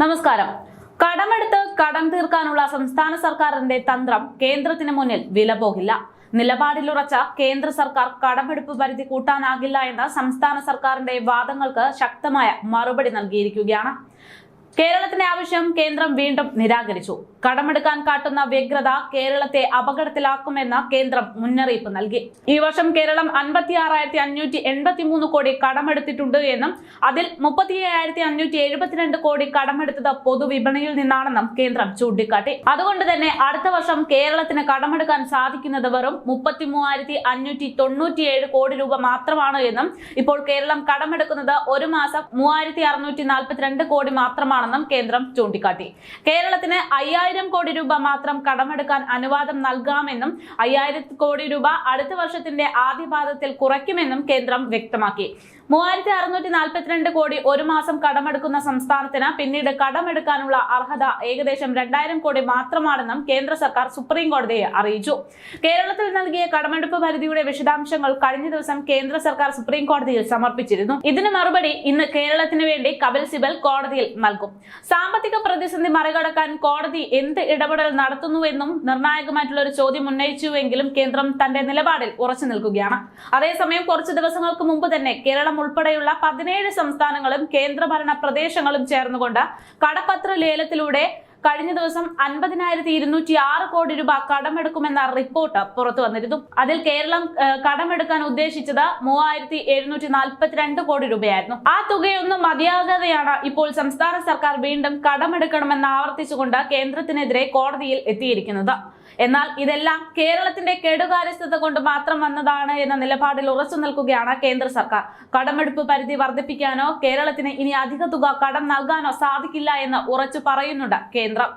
നമസ്കാരം. കടമെടുത്ത് കടം തീർക്കാനുള്ള സംസ്ഥാന സർക്കാരിന്റെ തന്ത്രം കേന്ദ്രത്തിന് മുന്നിൽ വില പോകില്ല. നിലപാടിലുറച്ച കേന്ദ്ര സർക്കാർ കടമെടുപ്പ് പരിധി കൂട്ടാനാകില്ല എന്ന സംസ്ഥാന സർക്കാരിന്റെ വാദങ്ങൾക്ക് ശക്തമായ മറുപടി നൽകിയിരിക്കുകയാണ്. കേരളത്തിന്റെ ആവശ്യം കേന്ദ്രം വീണ്ടും നിരാകരിച്ചു. കടമെടുക്കാൻ കാട്ടുന്ന വ്യഗ്രത കേരളത്തെ അപകടത്തിലാക്കുമെന്ന് കേന്ദ്രം മുന്നറിയിപ്പ് നൽകി. ഈ വർഷം കേരളം അൻപത്തി ആറായിരത്തി അഞ്ഞൂറ്റി എൺപത്തി മൂന്ന് കോടി കടമെടുത്തിട്ടുണ്ട് എന്നും അതിൽ മുപ്പത്തി അയ്യായിരത്തി അഞ്ഞൂറ്റി എഴുപത്തിരണ്ട് കോടി കടമെടുത്തത് പൊതുവിപണിയിൽ നിന്നാണെന്നും കേന്ദ്രം ചൂണ്ടിക്കാട്ടി. അതുകൊണ്ട് തന്നെ അടുത്ത വർഷം കേരളത്തിന് കടമെടുക്കാൻ സാധിക്കുന്നത് വെറും മുപ്പത്തി മൂവായിരത്തി അഞ്ഞൂറ്റി തൊണ്ണൂറ്റിയേഴ് കോടി രൂപ മാത്രമാണ് എന്നും ഇപ്പോൾ കേരളം കടമെടുക്കുന്നത് ഒരു മാസം മൂവായിരത്തി അറുന്നൂറ്റി നാൽപ്പത്തിരണ്ട് കോടി മാത്രമാണെന്നും കേന്ദ്രം ചൂണ്ടിക്കാട്ടി. കേരളത്തിന് അയ്യായിരം കോടി രൂപ മാത്രം കടമെടുക്കാൻ അനുവാദം നൽകാമെന്നും അയ്യായിരത്തി കോടി രൂപ അടുത്ത വർഷത്തിന്റെ ആദ്യപാദത്തിൽ കുറയ്ക്കുമെന്നും കേന്ദ്രം വ്യക്തമാക്കി. മൂവായിരത്തി അറുന്നൂറ്റി നാൽപ്പത്തിരണ്ട് കോടി ഒരു മാസം കടമെടുക്കുന്ന സംസ്ഥാനത്തിന് പിന്നീട് കടമെടുക്കാനുള്ള അർഹത ഏകദേശം രണ്ടായിരം കോടി മാത്രമാണെന്നും കേന്ദ്ര സർക്കാർ സുപ്രീം കോടതിയെ അറിയിച്ചു. കേരളത്തിൽ നൽകിയ കടമെടുപ്പ് പരിധിയുടെ വിശദാംശങ്ങൾ കഴിഞ്ഞ ദിവസം കേന്ദ്ര സർക്കാർ സുപ്രീം കോടതിയിൽ സമർപ്പിച്ചിരുന്നു. ഇതിന് മറുപടി ഇന്ന് കേരളത്തിന് വേണ്ടി കപിൽ സിബൽ കോടതിയിൽ നൽകും. സാമ്പത്തിക പ്രതിസന്ധി മറികടക്കാൻ കോടതി എന്ത് ഇടപെടൽ നടത്തുന്നുവെന്നും നിർണായകമായിട്ടുള്ള ഒരു ചോദ്യം ഉന്നയിച്ചുവെങ്കിലും കേന്ദ്രം തന്റെ നിലപാടിൽ ഉറച്ചു നിൽക്കുകയാണ്. അതേസമയം കുറച്ച് ദിവസങ്ങൾക്ക് മുമ്പ് തന്നെ കേരളം ഉൾപ്പെടെയുള്ള പതിനേഴ് സംസ്ഥാനങ്ങളും കേന്ദ്രഭരണ പ്രദേശങ്ങളും ചേർന്നുകൊണ്ട് കടപ്പത്ര ലേലത്തിലൂടെ കഴിഞ്ഞ ദിവസം അൻപതിനായിരത്തി ഇരുന്നൂറ്റി ആറ് കോടി രൂപ കടമെടുക്കുമെന്ന റിപ്പോർട്ട് പുറത്തു വന്നിരുന്നു. അതിൽ കേരളം കടമെടുക്കാൻ ഉദ്ദേശിച്ചത് മൂവായിരത്തി എഴുന്നൂറ്റി നാൽപ്പത്തിരണ്ട് കോടി രൂപയായിരുന്നു. ആ തുകയൊന്നും മതിയാകാതെയാണ് ഇപ്പോൾ സംസ്ഥാന സർക്കാർ വീണ്ടും കടമെടുക്കണമെന്ന് ആവർത്തിച്ചുകൊണ്ട് കേന്ദ്രത്തിനെതിരെ കോടതിയിൽ എത്തിയിരിക്കുന്നത്. എന്നാൽ ഇതെല്ലാം കേരളത്തിന്റെ കെടുകാര്യസ്ഥത കൊണ്ട് മാത്രം വന്നതാണ് എന്ന നിലപാടിൽ ഉറച്ചു നിൽക്കുകയാണ് കേന്ദ്ര സർക്കാർ. കടമെടുപ്പ് പരിധി വർദ്ധിപ്പിക്കാനോ കേരളത്തിന് ഇനി അധിക തുക കടം നൽകാനോ സാധിക്കില്ല എന്ന് ഉറച്ചു പറയുന്നുണ്ട് കേന്ദ്രം.